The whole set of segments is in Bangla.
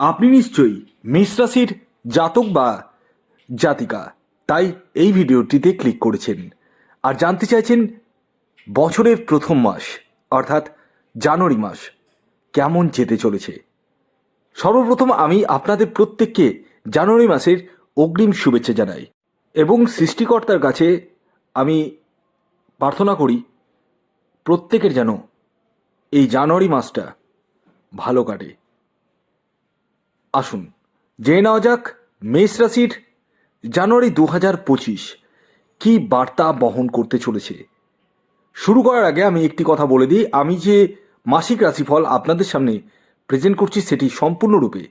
আপনি নিশ্চয়ই মেষ রাশির জাতক বা জাতিকা, তাই এই ভিডিওটিতে ক্লিক করেছেন। আর জানতে চাইছেন বছরের প্রথম মাস, অর্থাৎ জানুয়ারি মাস, কেমন যেতে চলেছে? সর্বপ্রথম আমি আপনাদের প্রত্যেককে জানুয়ারি মাসের অগ্রিম শুভেচ্ছা জানাই এবং সৃষ্টিকর্তার কাছে আমি প্রার্থনা করি, প্রত্যেকের যেন এই জানুয়ারি মাসটা ভালো কাটে। আসুন। জেনে নেওয়া যাক মেষ রাশির জানুয়ারি দু হাজার পঁচিশ কী বার্তা বহন করতে চলেছে। শুরু করার আগে আমি একটি কথা বলে দিই। আমি যে মাসিক রাশিফল আপনাদের সামনে প্রেজেন্ট করছি সেটি সম্পূর্ণরূপে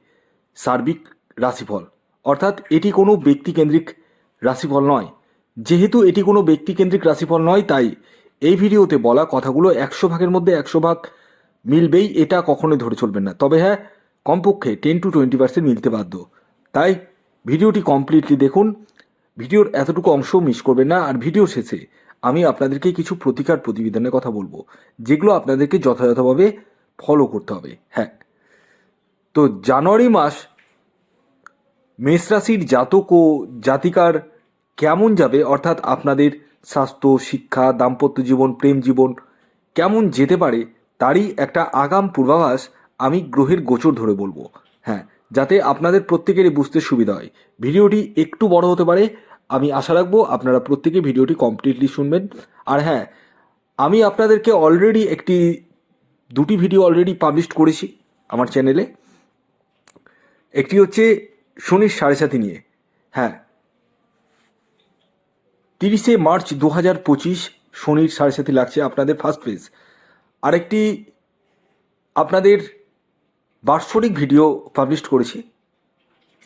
সার্বিক রাশিফল। অর্থাৎ এটি কোনো ব্যক্তিকেন্দ্রিক রাশিফল নয়। যেহেতু এটি কোনো ব্যক্তিকেন্দ্রিক রাশিফল নয়, তাই এই ভিডিওতে বলা কথাগুলো একশো ভাগের মধ্যে একশো ভাগ মিলবেই। এটা কখনোই ধরে চলবেন না। তবে হ্যাঁ কমপক্ষে টেন টু টোয়েন্টি পার্সেন্ট মিলতে বাধ্য। তাই ভিডিওটি কমপ্লিটলি দেখুন। ভিডিওর এতটুকু অংশ মিস করবেন না। আর ভিডিও শেষে আমি আপনাদেরকে কিছু প্রতিকার প্রতিবেদনের কথা বলব, যেগুলো আপনাদেরকে যথাযথভাবে ফলো করতে হবে। হ্যাঁ। তো জানুয়ারি মাস মেষ রাশির জাতক ও জাতিকার কেমন যাবে? অর্থাৎ আপনাদের স্বাস্থ্য, শিক্ষা, দাম্পত্য জীবন, প্রেম জীবন কেমন যেতে পারে? তারই একটা আগাম পূর্বাভাস আমি গ্রহের গোচর ধরে বলব। হ্যাঁ যাতে আপনাদের প্রত্যেকেরই বুঝতে সুবিধা হয়। ভিডিওটি একটু বড় হতে পারে, আমি আশা রাখব আপনারা প্রত্যেকে ভিডিওটি কমপ্লিটলি শুনবেন। আর হ্যাঁ আমি আপনাদেরকে অলরেডি একটি, দুটি ভিডিও অলরেডি পাবলিশ করেছি আমার চ্যানেলে একটি হচ্ছে শনির সাড়ে সাথী নিয়ে। হ্যাঁ তিরিশে মার্চ দু হাজার পঁচিশ শনির সাড়ে সাথী লাগছে আপনাদের ফার্স্ট পেজ আরেকটি আপনাদের বার্ষরিক ভিডিও পাবলিশ করেছি।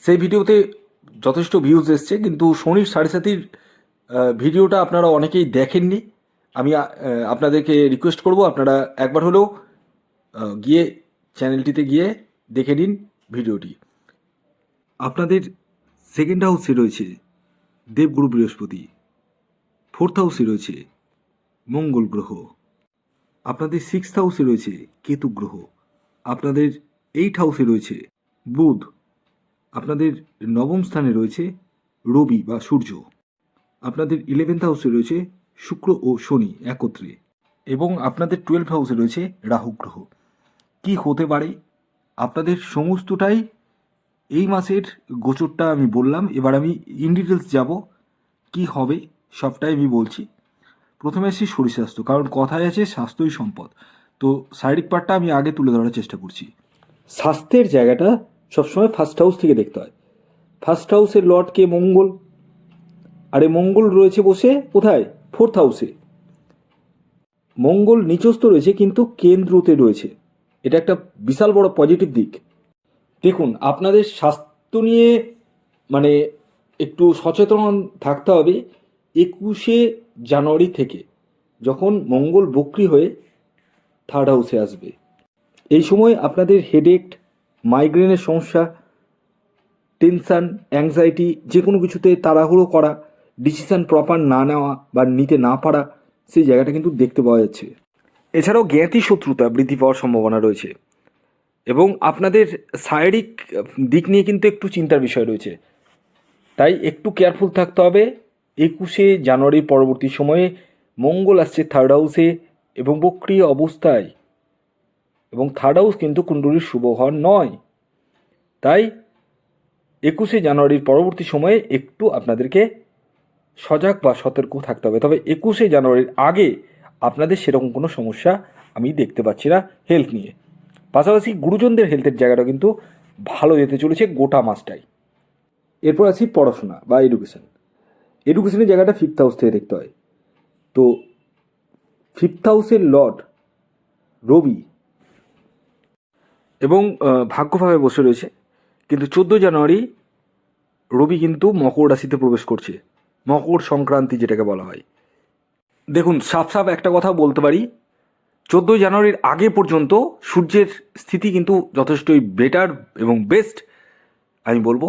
সেই ভিডিওতে যথেষ্ট ভিউজ এসছে, কিন্তু শনির সাড়ে সাথীর ভিডিওটা আপনারা অনেকেই দেখেননি। আমি আপনাদেরকে রিকোয়েস্ট করব, আপনারা একবার হলেও গিয়ে চ্যানেলটিতে গিয়ে দেখে নিন ভিডিওটি। আপনাদের সেকেন্ড হাউসে রয়েছে দেবগুরু বৃহস্পতি ফোর্থ হাউসে রয়েছে মঙ্গল গ্রহ, আপনাদের সিক্স হাউসে রয়েছে কেতু গ্রহ, আপনাদের এইট হাউসে রয়েছে বুধ। আপনাদের নবম স্থানে রয়েছে রবি বা সূর্য। আপনাদের ইলেভেন্থ হাউসে রয়েছে শুক্র ও শনি একত্রে। এবং আপনাদের টুয়েলভ হাউসে রয়েছে রাহু গ্রহ। কি হতে পারে? আপনাদের সমস্তটাই এই মাসের গোচরটা আমি বললাম। এবার আমি ইন ডিটেলস যাব। কি হবে? সবটাই আমি বলছি। প্রথমে আসছি শরীর স্বাস্থ্য। কারণ কথায় আছে স্বাস্থ্যই সম্পদ। তো শারীরিক পার্টটা আমি আগে তুলে ধরার চেষ্টা করছি। স্বাস্থ্যের জায়গাটা সবসময় ফার্স্ট হাউস থেকে দেখতে হয়। ফার্স্ট হাউসের লর্ডকে মঙ্গল, আর মঙ্গল রয়েছে বসে কোথায়? ফোর্থ হাউসে মঙ্গল নিচস্থ রয়েছে কিন্তু কেন্দ্রতে রয়েছে। এটা একটা বিশাল বড় পজিটিভ দিক। দেখুন, আপনাদের স্বাস্থ্য নিয়ে মানে একটু সচেতন থাকতে হবে একুশে জানুয়ারি থেকে। যখন মঙ্গল বক্রি হয়ে থার্ড হাউসে আসবে। এই সময় আপনাদের হেডেক মাইগ্রেনের সমস্যা টেনশান অ্যাংজাইটি যে কোনো কিছুতে তাড়াহুড়ো করা ডিসিশান প্রপার না নেওয়া বা নিতে না পারা, সেই জায়গাটা কিন্তু দেখতে পাওয়া যাচ্ছে। এছাড়াও জ্ঞাতি শত্রুতা বৃদ্ধি পাওয়ার সম্ভাবনা রয়েছে এবং আপনাদের শারীরিক দিক নিয়ে কিন্তু একটু চিন্তার বিষয় রয়েছে। তাই একটু কেয়ারফুল থাকতে হবে। একুশে জানুয়ারির পরবর্তী সময়ে মঙ্গল আসছে থার্ড হাউসে এবং বক্রিয় অবস্থায় এবং থার্ড হাউস কিন্তু কুণ্ডলীর শুভ ঘর নয়। তাই একুশে জানুয়ারির পরবর্তী সময়ে একটু আপনাদেরকে সজাগ বা সতর্ক থাকতে হবে। তবে একুশে জানুয়ারির আগে আপনাদের সেরকম কোনো সমস্যা আমি দেখতে পাচ্ছি না হেলথ নিয়ে। পাশাপাশি গুরুজনদের হেলথের জায়গাটা কিন্তু ভালো যেতে চলেছে গোটা মাসটাই। এরপর আছি পড়াশোনা বা এডুকেশন এডুকেশনের জায়গাটা ফিফথ হাউস থেকে দেখতে হয়। তো ফিফথ হাউসের লর্ড রবি এবং ভাগ্যভাবে বসে রয়েছে। কিন্তু চোদ্দ জানুয়ারি রবি কিন্তু মকর রাশিতে প্রবেশ করছে। মকর সংক্রান্তি যেটাকে বলা হয়। দেখুন, সাফ সাফ একটা কথা বলতে পারি। চোদ্দোই জানুয়ারির আগে পর্যন্ত সূর্যের স্থিতি কিন্তু যথেষ্টই বেটার এবং বেস্ট আমি বলব।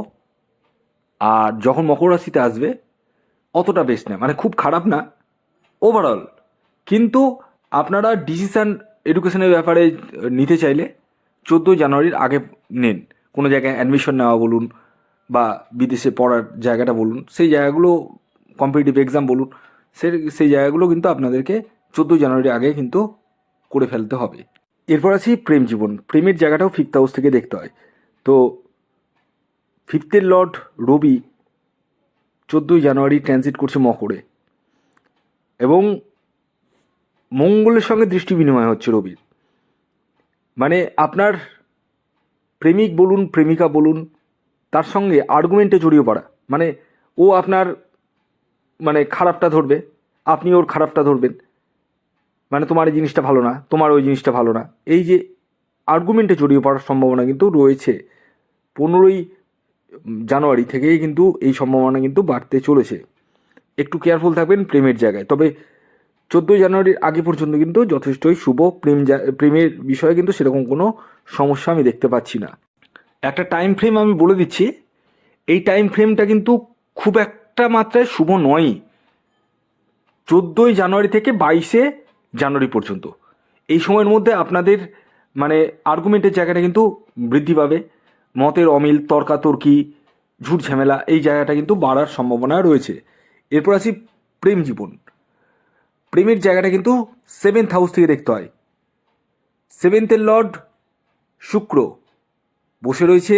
আর যখন মকর রাশিতে আসবে, অতটা বেস্ট না। মানে খুব খারাপ না ওভারঅল কিন্তু আপনারা ডিসিশান এডুকেশনের ব্যাপারে নিতে চাইলে চোদ্দোই জানুয়ারির আগে নেন। কোনো জায়গায় অ্যাডমিশন নেওয়া বলুন বা বিদেশে পড়ার জায়গাটা বলুন, সেই জায়গাগুলো কম্পিটিটিভ এক্সাম বলুন সে সেই জায়গাগুলো কিন্তু আপনাদেরকে চোদ্দোই জানুয়ারি আগে কিন্তু করে ফেলতে হবে। এরপর আছি প্রেম জীবন। প্রেমের জায়গাটাও ফিফথ হাউস থেকে দেখতে হয়। তো ফিফথের লর্ড রবি চোদ্দোই জানুয়ারি ট্রানজিট করছে মকরে এবং মঙ্গলের সঙ্গে দৃষ্টি বিনিময় হচ্ছে রবির। মানে আপনার প্রেমিক বলুন, প্রেমিকা বলুন, তার সঙ্গে আর্গুমেন্টে জড়িয়ে পড়া। মানে ও আপনার মানে খারাপটা ধরবে, আপনি ওর খারাপটা ধরবেন। মানে তোমার এই জিনিসটা ভালো না, তোমার ওই জিনিসটা ভালো না। এই যে আর্গুমেন্টে জড়িয়ে পড়ার সম্ভাবনা কিন্তু রয়েছে। পনেরোই জানুয়ারি থেকেই কিন্তু এই সম্ভাবনা কিন্তু বাড়তে চলেছে। একটু কেয়ারফুল থাকবেন প্রেমের জায়গায়। তবে চোদ্দোই জানুয়ারির আগে পর্যন্ত কিন্তু যথেষ্টই শুভ প্রেম প্রেমের বিষয়ে কিন্তু সেরকম কোনো সমস্যা আমি দেখতে পাচ্ছি না। একটা টাইম ফ্রেম আমি বলে দিচ্ছি, এই টাইম ফ্রেমটা কিন্তু খুব একটা মাত্রায় শুভ নয়ই। চোদ্দোই জানুয়ারি থেকে বাইশে জানুয়ারি পর্যন্ত। এই সময়ের মধ্যে আপনাদের মানে আর্গুমেন্টের জায়গাটা কিন্তু বৃদ্ধি পাবে। মতের অমিল, তর্কাতর্কি, ঝুট ঝামেলা, এই জায়গাটা কিন্তু বাড়ার সম্ভাবনা রয়েছে। এরপর আসি প্রেম জীবন। প্রেমের জায়গাটা কিন্তু সেভেন্থ হাউস থেকে দেখতে হয়। সেভেন্থের লর্ড শুক্র বসে রয়েছে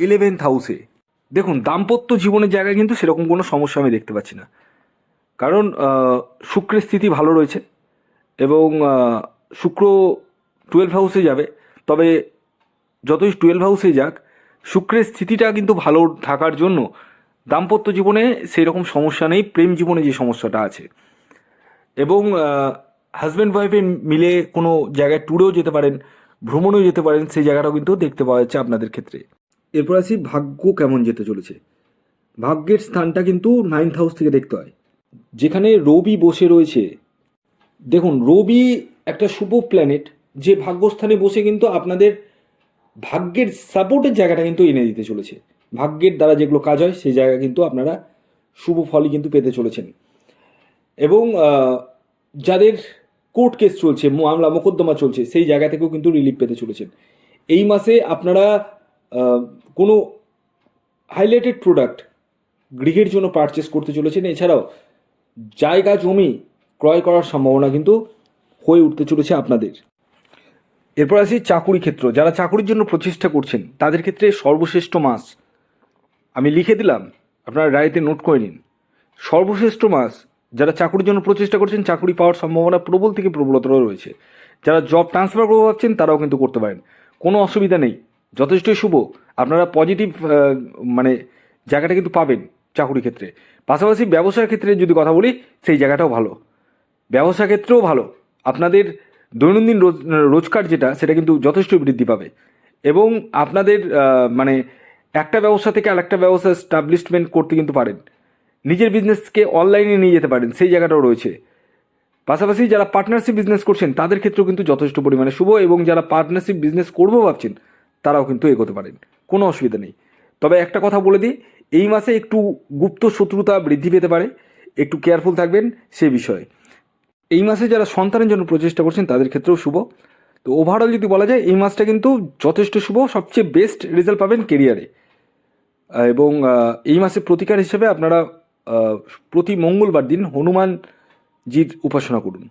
ইলেভেন্থ হাউসে দেখুন, দাম্পত্য জীবনের জায়গায় কিন্তু সেরকম কোনো সমস্যা আমি দেখতে পাচ্ছি না। কারণ শুক্রের স্থিতি ভালো রয়েছে এবং শুক্র টুয়েলভ হাউসে যাবে। তবে যতই টুয়েলভ হাউসে যাক, শুক্রের স্থিতিটা কিন্তু ভালো থাকার জন্য দাম্পত্য জীবনে সেই রকম সমস্যা নেই, প্রেম জীবনে যে সমস্যাটা আছে। এবং হাজব্যান্ড ওয়াইফে মিলে কোনো জায়গায় ট্যুরেও যেতে পারেন, ভ্রমণেও যেতে পারেন, সেই জায়গাটাও কিন্তু দেখতে পাওয়া যাচ্ছে আপনাদের ক্ষেত্রে। এরপর আসি, ভাগ্য কেমন যেতে চলেছে? ভাগ্যের স্থানটা কিন্তু নাইন্থ হাউস থেকে দেখতে হয়। যেখানে রবি বসে রয়েছে। দেখুন, রবি একটা শুভ প্ল্যানেট যে ভাগ্যস্থানে বসে কিন্তু আপনাদের ভাগ্যের সাপোর্টের জায়গাটা কিন্তু এনে দিতে চলেছে। ভাগ্যের দ্বারা যেগুলো কাজ হয়, সেই জায়গা কিন্তু আপনারা শুভ ফলই কিন্তু পেতে চলেছেন। এবং যাদের কোর্ট কেস চলছে, মামলা মোকদ্দমা চলছে, সেই জায়গা থেকেও কিন্তু রিলিফ পেতে চলেছেন। এই মাসে আপনারা কোনো হাইলাইটেড প্রোডাক্ট গৃহের জন্য পারচেস করতে চলেছেন। এছাড়াও জায়গা জমি ক্রয় করার সম্ভাবনা কিন্তু হয়ে উঠতে চলেছে আপনাদের। এরপর আসি চাকুরি ক্ষেত্র। যারা চাকুরির জন্য প্রচেষ্টা করছেন, তাদের ক্ষেত্রে সর্বশ্রেষ্ঠ মাস, আমি লিখে দিলাম, আপনারা ডায়েরিতে নোট করে নিন। সর্বশ্রেষ্ঠ মাস যারা চাকুরির জন্য প্রচেষ্টা করছেন, চাকুরি পাওয়ার সম্ভাবনা প্রবল থেকে প্রবলতর রয়েছে। যারা জব ট্রান্সফার করব ভাবছেন, তারাও কিন্তু করতে পারেন। কোনো অসুবিধা নেই। যথেষ্টই শুভ। আপনারা পজিটিভ মানে জায়গাটা কিন্তু পাবেন চাকুরি ক্ষেত্রে। পাশাপাশি ব্যবসার ক্ষেত্রে যদি কথা বলি, সেই জায়গাটাও ভালো। ব্যবসা ক্ষেত্রেও ভালো। আপনাদের দৈনন্দিন রোজ রোজগার যেটা, সেটা কিন্তু যথেষ্ট বৃদ্ধি পাবে। এবং আপনাদের মানে একটা ব্যবসা থেকে আরেকটা ব্যবসা স্টাবলিশমেন্ট করতে কিন্তু পারেন। নিজের বিজনেসকে অনলাইনে নিয়ে যেতে পারেন, সেই জায়গাটাও রয়েছে। পাশাপাশি যারা পার্টনারশিপ বিজনেস করছেন, তাদের ক্ষেত্রেও কিন্তু যথেষ্ট পরিমাণে শুভ এবং যারা পার্টনারশিপ বিজনেস করব ভাবছেন, তারাও কিন্তু এগোতে পারেন, কোনো অসুবিধা নেই। তবে একটা কথা বলে দিই, এই মাসে একটু গুপ্ত শত্রুতা বৃদ্ধি পেতে পারে, একটু কেয়ারফুল থাকবেন সে বিষয়ে। এই মাসে যারা সন্তানের জন্য প্রচেষ্টা করছেন, তাদের ক্ষেত্রেও শুভ। তো ওভারঅল যদি বলা যায়, এই মাসটা কিন্তু যথেষ্ট শুভ, সবচেয়ে বেস্ট রেজাল্ট পাবেন কেরিয়ারে এবং এই মাসে প্রতিকার হিসেবে আপনারা প্রতি মঙ্গলবার দিন হনুমানজির উপাসনা করুন।